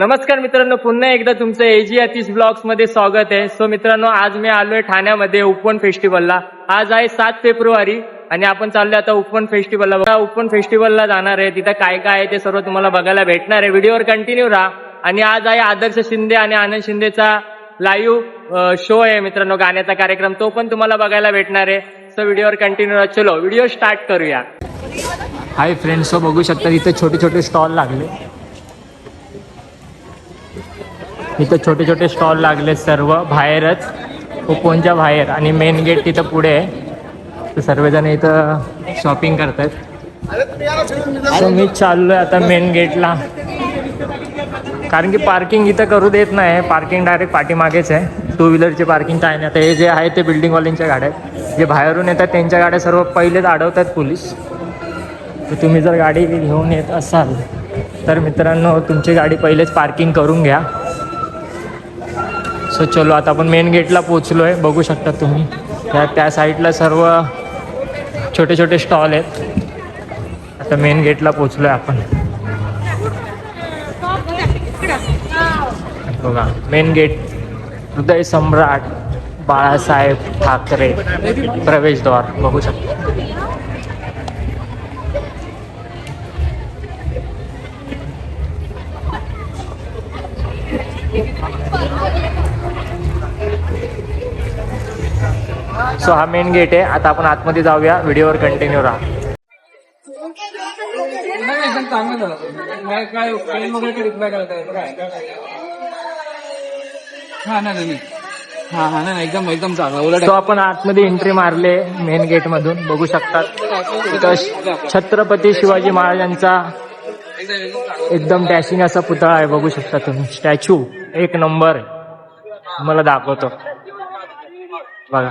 नमस्कार मित्रांनो पुन्हा एकदा तुमचं एजी अतिश ब्लॉग्समध्ये स्वागत आहे. सो मित्रांनो आज मी आलोय ठाण्यामध्ये उपवन फेस्टिवलला आज आहे सात फेब्रुवारी आणि आपण चाललोय आता उपवन फेस्टिवलला उपवन फेस्टिवलला जाणार आहे. तिथं काय काय आहे ते सर्व तुम्हाला बघायला भेटणार आहे. व्हिडिओवर कंटिन्यू राहा. आणि आज आहे आदर्श शिंदे आणि आनंद शिंदेचा लाईव्ह शो आहे मित्रांनो गाण्याचा कार्यक्रम. तो पण तुम्हाला बघायला भेटणार आहे. सो व्हिडिओवर कंटिन्यू राहा. चलो व्हिडिओ स्टार्ट करूया. हाय फ्रेंड्स बघू शकता इथे छोटे छोटे स्टॉल लागले. इथं छोटे छोटे स्टॉल लागले सर्व बाहेरच. उपवनच्या बाहेर आणि मेन गेट तिथं पुढे आहे. तर सर्वजण इथं शॉपिंग करत आहेत मी आहे आता मेन गेटला कारण की पार्किंग इथं करू देत नाही. पार्किंग डायरेक्ट पाठीमागेच आहे. टू व्हीलरची पार्किंग काय नाही. आता हे जे आहे ते बिल्डिंगवाल्यांच्या गाड्या आहेत. जे बाहेरून येतात त्यांच्या गाड्या सर्व पहिलेच अडवतात पोलीस. तर तुम्ही जर गाडी घेऊन येत असाल तर मित्रांनो तुमची गाडी पहिलेच पार्किंग करून घ्या. सो चलो आता आपण मेन गेटला पोचलो आहे बघू शकता तुम्ही. त्या त्या साईडला सर्व छोटे छोटे स्टॉल आहेत. आता मेन गेटला पोचलो आहे आपण. बघा मेन गेट हृदय सम्राट बाळासाहेब ठाकरे प्रवेशद्वार बघू शकता. सो हा मेन गेट आहे. आता आपण आतमध्ये जाऊया. व्हिडिओवर कंटिन्यू राहा. नाही एकदम चांगलं. झालं काय काय पेन वगैरे रिप्लाय करता येतं काय? हा नाही नाही हा हा नाही नाही, एकदम एकदम चांगलं. उलट सो आपण आतमध्ये एंट्री मारले मेन गेट मधून. बघू शकतात. इथं छत्रपती शिवाजी महाराजांचा एकदम डॅशिंग असा पुतळा आहे. बघू शकता तुम्ही. स्टॅच्यू एक नंबर मला दाखवतो. बघा.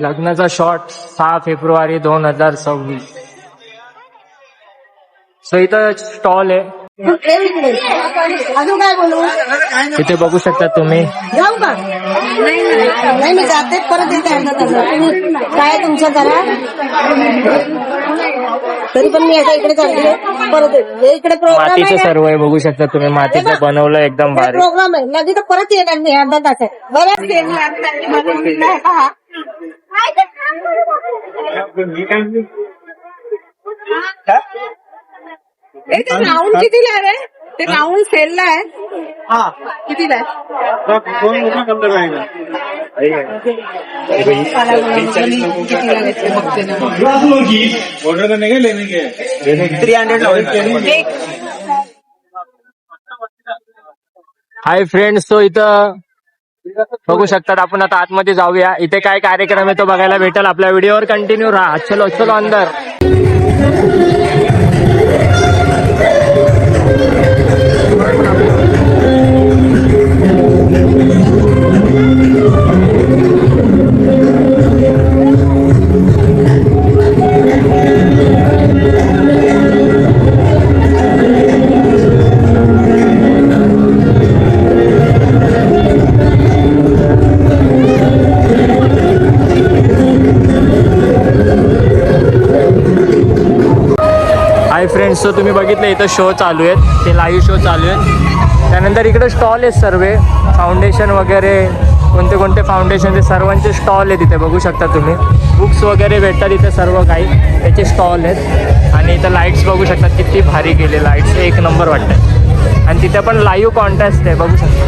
लग्नाचा शॉट सहा फेब्रुवारी दोन हजार सव्वीस. सो इथं स्टॉल आहे. अजून काय बोलू इथे बघू शकता तुम्ही. जाऊ का नाही मी जाते परत येते. अर्धा तासात. काय तुमचं जरा? तरी पण मी आता इकडे चालली परत येते इकडे प्रोग्राम मातीचं आहे सर्व आहे बघू शकता तुम्ही. मातीचं बनवलं एकदम भारी. प्रोग्राम आहे. लगेच तर परत येणार मी अर्धा तासात बरं ए, ते राऊंड कितीला आहे रे? ते राऊंड सेलला आहे. कितीला आहे? कितीला घेतले बघते ना. ऑर्डर करने के लेने के हाय फ्रेंड्स सो इथं बघू शकतात आपण आता आतमध्ये जाऊया. इथे काय कार्यक्रम आहे तो बघायला भेटेल. आपल्या व्हिडिओवर कंटिन्यू राहा. चलो चलो अंदर. सो इथं शो चालू आहेत. ते लाईव्ह शो चालू आहेत. त्यानंतर इकडे स्टॉल आहेत सर्व. फाउंडेशन वगैरे कोणते कोणते फाउंडेशन ते सर्वांचे स्टॉल आहेत तिथे बघू शकता तुम्ही. बुक्स वगैरे भेटतात इथे सर्व काही. त्याचे स्टॉल आहेत. आणि इथं लाईट्स बघू शकता किती भारी केले लाईट्स एक नंबर वाटतात आणि तिथे पण लाईव्ह कॉन्टेस्ट आहे. बघू शकता.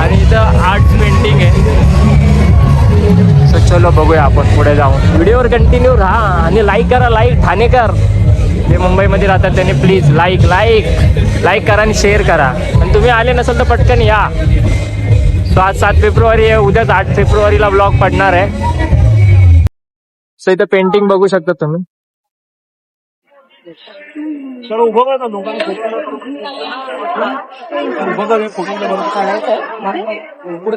आणि इथं आर्ट पेंटिंग आहे. तर चलो बघूया आपण पुढे जाऊन. व्हिडिओवर कंटिन्यू राहा आणि लाईक करा लाईक ठाणेकर जे मुंबईमध्ये राहतात त्यांनी प्लीज लाईक लाईक लाईक करा आणि शेअर करा. आणि तुम्ही आले नसेल तर पटकन या. तो आज सात फेब्रुवारी आहे उद्याच आठ फेब्रुवारीला ब्लॉग पडणार आहे. सो इथं पेंटिंग बघू शकता तुम्ही. सर उभं करा ना दोघांना उभं करा फोटो पुढे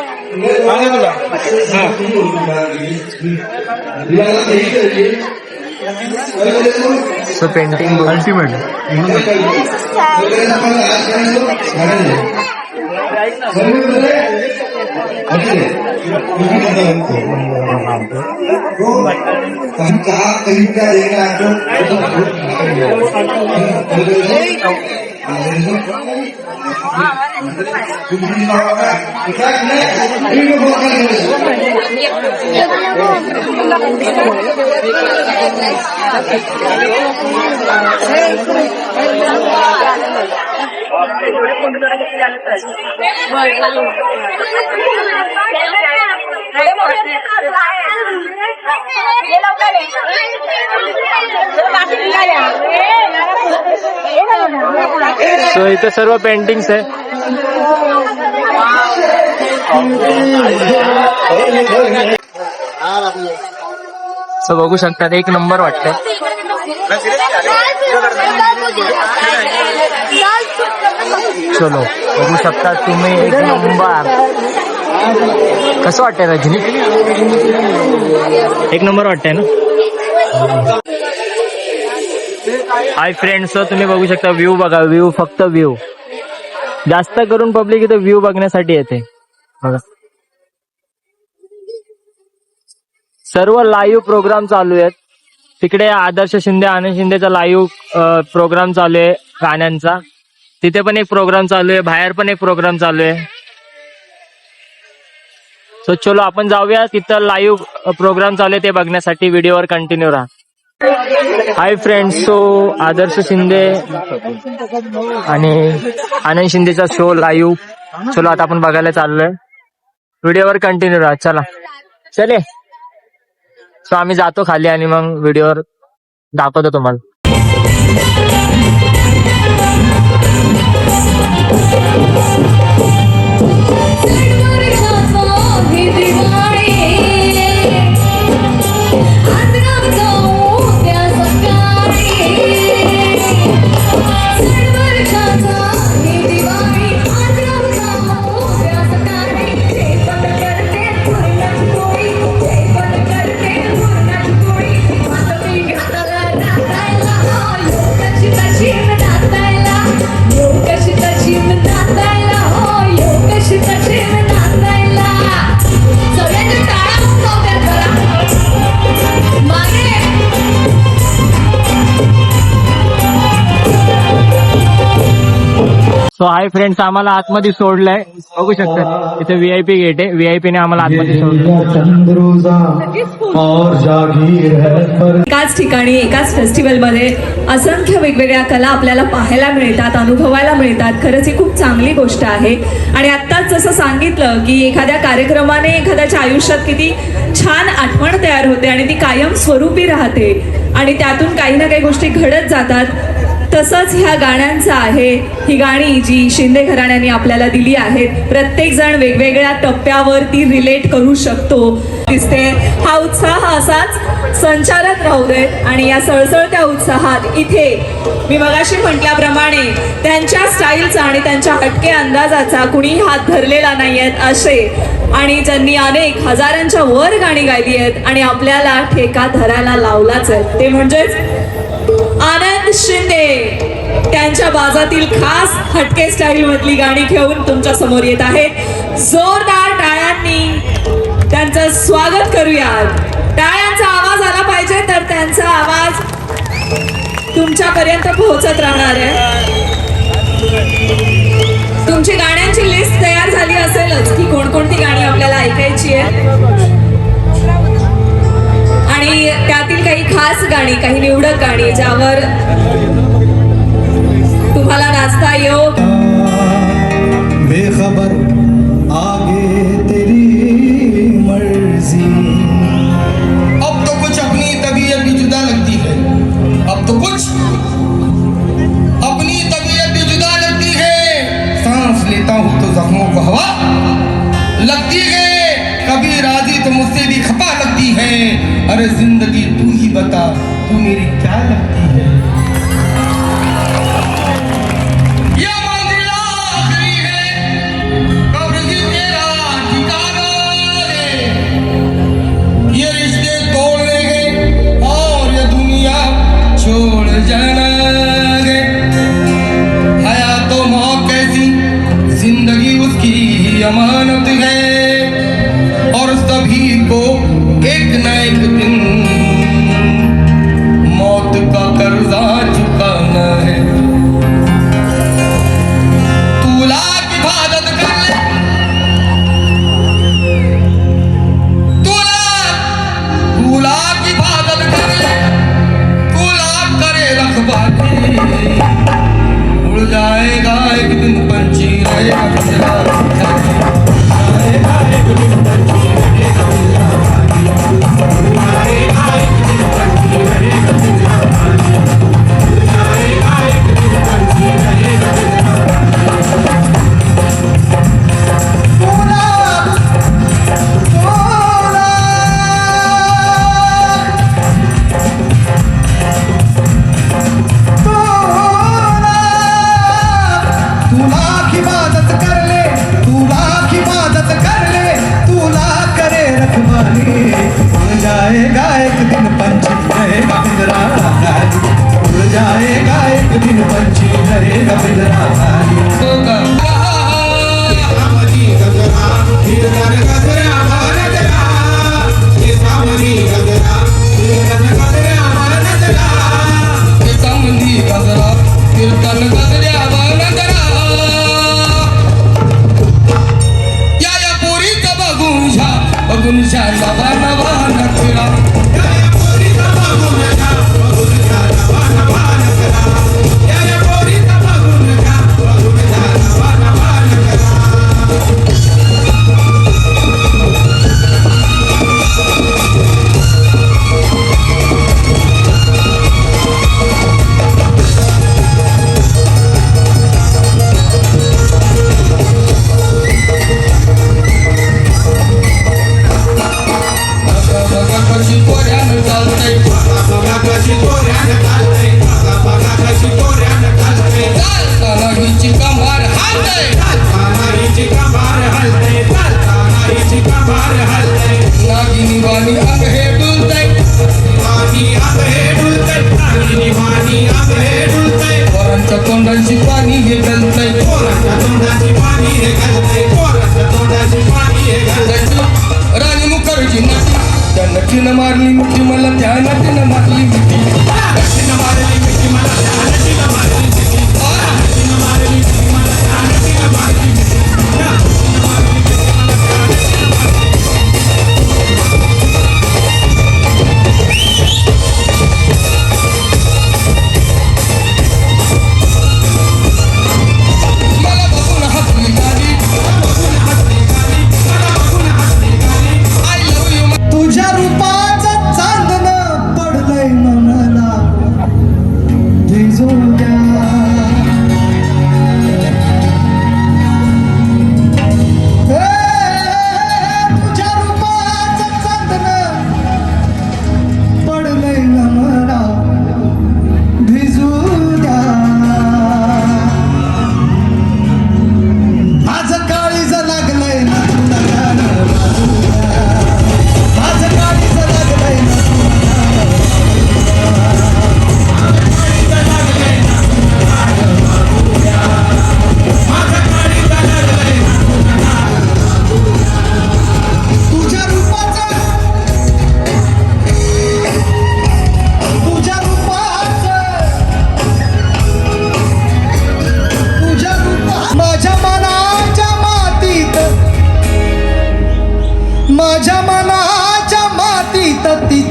पेंटिंग अल्टिमेट हम कहा कहीं का देगा सो इथं सर्व पेंटिंग्स आहे. सो बघू शकतात एक नंबर वाटतंय. चलो बघू शकता तुम्ही एक नंबर कसं वाटतंय रजनी? एक नंबर वाटतंय ना? हाय फ्रेंड्स तुम्ही बघू शकता व्ह्यू बघा व्ह्यू फक्त व्ह्यू जास्त करून पब्लिक इथं व्ह्यू बघण्यासाठी येते. बघा. सर्व लाईव्ह प्रोग्राम चालू आहेत. तिकडे आदर्श शिंदे आनंद शिंदेचा लाईव्ह प्रोग्राम चालू आहे गाण्यांचा. तिथे पण एक प्रोग्राम चालू आहे बाहेर पण एक प्रोग्राम चालू आहे. सो चलो आपण जाऊया. तिथं लाईव्ह प्रोग्राम चालू आहे ते बघण्यासाठी. व्हिडिओवर कंटिन्यू राहा. Hi friends so Adarsh Shinde आणि आनंद शिंदेचा शो लाईव्ह चलो आता आपण बघायला चाललोय. व्हिडिओवर कंटिन्यू राहा. चला. चले. सो आम्ही जातो खाली आणि मग व्हिडिओवर दाखवतो तुम्हाला. सो हाय फ्रेंड्स आम्हाला आतमध्ये सोडलंय. बघू शकता इथे व्हीआयपी गेट आहे. व्हीआयपी ने आम्हाला आतमध्ये सोडलं है एकाच ठिकाणी एकाच फेस्टिवलमध्ये असंख्य वेगवेगळ्या कला आपल्याला पाहायला मिळतात अनुभवायला मिळतात. खरंच ही खूप चांगली गोष्ट आहे. आणि आत्ताच जसं सांगितलं की एखाद्या कार्यक्रमाने एखाद्याच्या आयुष्यात किती छान आठवण तयार होते आणि ती कायम स्वरूपी राहते. आणि त्यातून काही ना काही गोष्टी घडत जातात. तसंच ह्या गाण्यांचं आहे. ही गाणी जी शिंदे घराण्याने आपल्याला दिली आहेत प्रत्येक जण वेगवेगळ्या टप्प्यावर ती रिलेट करू शकतो. दिसते. हा उत्साह असाच संचारत राहू देत आणि या सळसळत्या उत्साहात इथे मी मगाशी म्हटल्याप्रमाणे त्यांच्या स्टाईलचा आणि त्यांच्या हटके अंदाजाचा कुणीही हात धरलेला नाही आहेत असे. आणि ज्यांनी अनेक हजारांच्या वर गाणी गायली आहेत आणि आपल्याला ठेका धरायला लावलाच आहे. ते म्हणजेच आनंद शिंदे त्यांच्या बाजातील खास हटके स्टाईल मधली गाणी घेऊन तुमच्यासमोर येत आहेत. जोरदार टाळ्यांनी त्यांचं स्वागत करूयात टाळ्यांचा आवाज आला पाहिजे तर त्यांचा आवाज तुमच्यापर्यंत पोहोचत राहणार आहे. तुमची गाण्यांची लिस्ट तयार झाली असेलच की कोणकोणती गाणी आपल्याला ऐकायची आहे. आणि त्यातील काही खास गाणी काही निवडक गाणी ज्यावर तुम्हाला नाचता येऊ बेखबर आगे तेरी मर्ज़ी। अब तो कुछ अपनी तबीयत भी जुदा लगती है। अब तो कुछ अपनी तबीयत भी जुदा लगती है। सांस लेता हूँ तो जख्मों को हवा लगती है। राजी तो मुझसे भी खपा लगती है। अरे जिंदगी तू ही बता तू मेरी क्या लगती है? Tuncer Babar.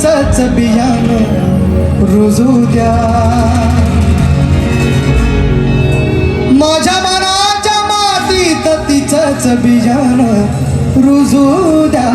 तर तिचंच बियाण रुजू द्या. माझ्या मनाच्या मातीत तिचंच बियाण रुजू द्या.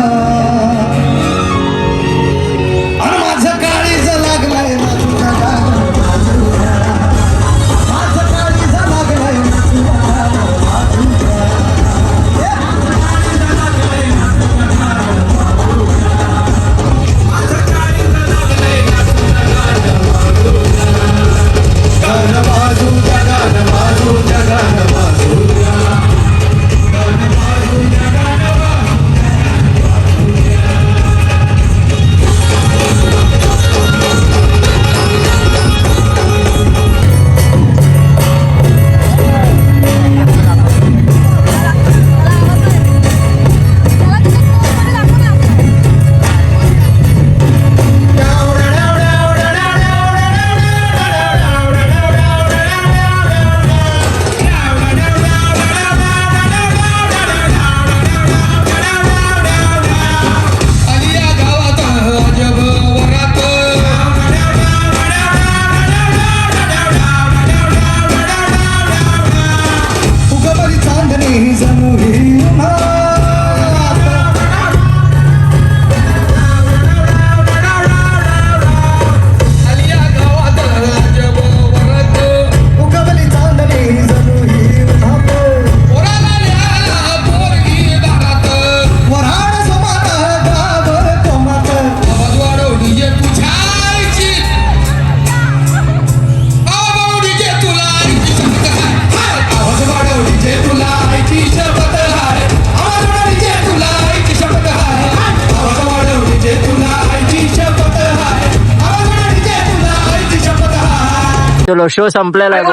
Like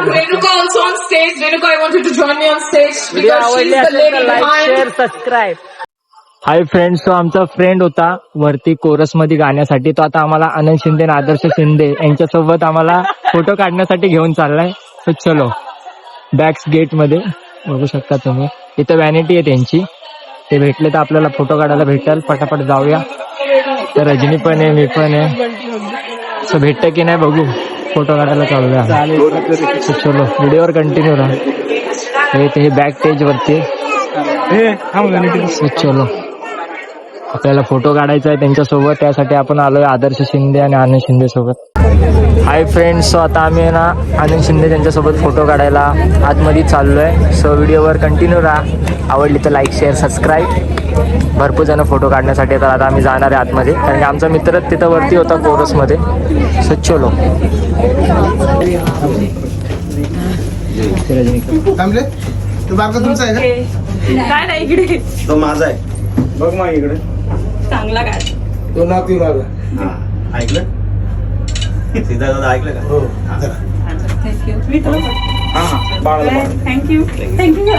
behind. Share subscribe hi friends तो आमचा फ्रेंड होता वरती कोरसमध्ये गाण्यासाठी. तो आता आम्हाला आनंद शिंदे आणि आदर्श शिंदे यांच्यासोबत आम्हाला फोटो काढण्यासाठी घेऊन चाललाय. तर चलो बॅक्स गेटमध्ये बघू शकता तुम्ही. इथं व्हॅनिटी आहे त्यांची. ते भेटले तर आपल्याला फोटो काढायला भेटेल. पटापट जाऊया. तर रजनी पण आहे मी पण आहे. भेटतं की नाही बघू. फोटो काढायला चाललोय तर चलो व्हिडिओवर कंटिन्यू राहा. हे ते हे बॅक पेज वरती. चलो. आपल्याला फोटो काढायचा आहे त्यांच्यासोबत. त्यासाठी आपण आलोय आदर्श शिंदे आणि आनंद शिंदे सोबत. हाय फ्रेंड्स सो आता आम्ही आहे ना आनंद शिंदे त्यांच्यासोबत फोटो काढायला आतमध्ये चाललोय. सो व्हिडिओवर कंटिन्यू राहा. आवडली तर लाईक शेअर सबस्क्राईब भरपूर जण फोटो काढण्यासाठी येतात. आता आम्ही जाणार आहे आतमध्ये. कारण की आमचा मित्र तिथं वरती होता कोरसमध्ये. सो चलो. थांबले तो बारका तुमचा आहे का काय नाही इकडे. तो माझा आहे. बघ मग इकडे. चांगला काय? तो नातू माझा. हा ऐकलं? सीधा दादा ऐकलं का? हो. थँक्यू हा हा थँक्यू थँक्यू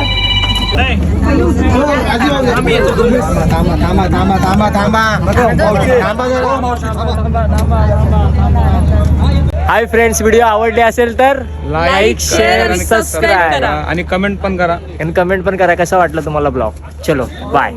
थांबा थांबा थांबा थांबा थांबा हाय फ्रेंड्स व्हिडिओ आवडले असेल तर लाईक शेअर सबस्क्राईब आणि कमेंट पण करा. आणि कमेंट पण करा. कसा वाटलं तुम्हाला ब्लॉग? चलो बाय